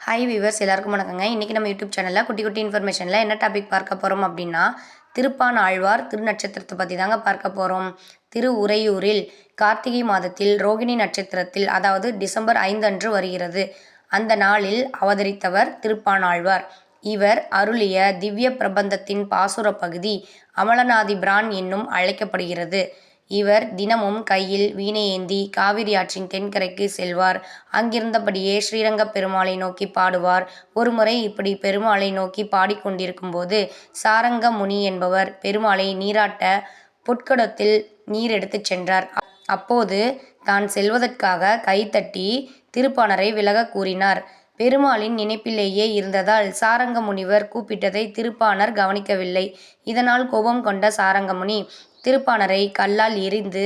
Hi viewers எல்லாருக்கும் வணக்கங்க. இன்றைக்கி நம்ம யூடியூப் சேனலில் குட்டி குட்டி இன்ஃபர்மேஷனில் என்ன டாபிக் பார்க்க போகிறோம் அப்படின்னா திருப்பான் ஆழ்வார் திருநட்சத்திரத்தை பற்றி தாங்க பார்க்க போகிறோம் திரு உறையூரில் கார்த்திகை மாதத்தில் ரோகிணி நட்சத்திரத்தில் அதாவது டிசம்பர் ஐந்து அன்று வருகிறது. அந்த நாளில் அவதரித்தவர் திருப்பான் ஆழ்வார். இவர் அருளிய திவ்ய பிரபந்தத்தின் பாசுர பகுதி அமலநாதி பிரான் என்னும் அழைக்கப்படுகிறது. இவர் தினமும் கையில் வீணையேந்தி காவிரி ஆற்றின் தென்கரைக்கு செல்வார். அங்கிருந்தபடியே ஸ்ரீரங்கப் பெருமாளை நோக்கி பாடுவார். ஒருமுறை இப்படி பெருமாளை நோக்கி பாடிக்கொண்டிருக்கும் போது சாரங்க முனி என்பவர் பெருமாளை நீராட்ட புட்கடத்தில் நீர் எடுத்துச் சென்றார். அப்போது தான் செல்வதற்காக கைத்தட்டி திருப்பாணரை விலக கூறினார். பெருமாளின் நினைப்பிலேயே இருந்ததால் சாரங்கமுனிவர் கூப்பிட்டதை திருப்பாணர் கவனிக்கவில்லை. இதனால் கோபம் கொண்ட சாரங்கமுனி திருப்பாணரை கல்லால் எறிந்து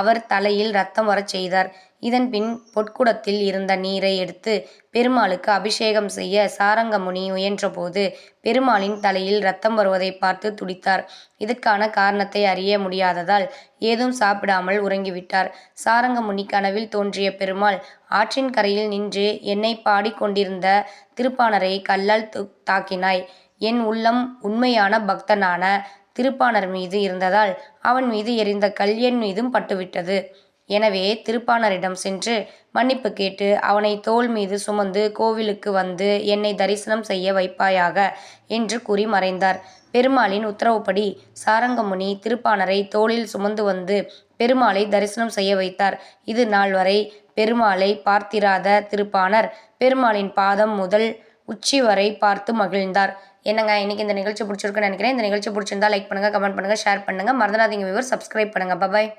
அவர் தலையில் ரத்தம் வரச் செய்தார். இதன்பின் பொற்குடத்தில் இருந்த நீரை எடுத்து பெருமாளுக்கு அபிஷேகம் செய்ய சாரங்கமுனி முயன்றபோது பெருமாளின் தலையில் ரத்தம் வருவதை பார்த்து துடித்தார். இதற்கான காரணத்தை அறிய முடியாததால் ஏதும் சாப்பிடாமல் உறங்கிவிட்டார். சாரங்கமுனி கனவில் தோன்றிய பெருமாள் ஆற்றின் கரையில் நின்று என்னை பாடிக்கொண்டிருந்த திருப்பாணரை கல்லால் தாக்கினாய். என் உள்ளம் உண்மையான பக்தனான திருப்பாணர் மீது இருந்ததால் அவன் மீது எரிந்த கல் என் மீதும் பட்டுவிட்டது. எனவே திருப்பாணரிடம் சென்று மன்னிப்பு கேட்டு அவனை தோல் மீது சுமந்து கோவிலுக்கு வந்து என்னை தரிசனம் செய்ய வைப்பாயாக என்று கூறி மறைந்தார். பெருமாளின் உத்தரவுப்படி சாரங்கமுனி திருப்பாணரை தோளில் சுமந்து வந்து பெருமாளை தரிசனம் செய்ய வைத்தார். இது நாள் வரை பெருமாளை பார்த்திராத திருப்பாணர் பெருமாளின் பாதம் முதல் உச்சி வரை பார்த்து மகிழ்ந்தார். என்னங்க இன்னைக்கு இந்த நிகழ்ச்சி பிடிச்சிருக்குன்னு நினைக்கிறேன். இந்த நிகழ்ச்சி பிடிச்சிருந்தா லைக் பண்ணுங்கள் கமெண்ட் பண்ணுங்கள் ஷேர் பண்ணுங்கள் மறந்துடாதீங்க விவர் சப்ஸ்கிரைப் பண்ணுங்கள் பபாய்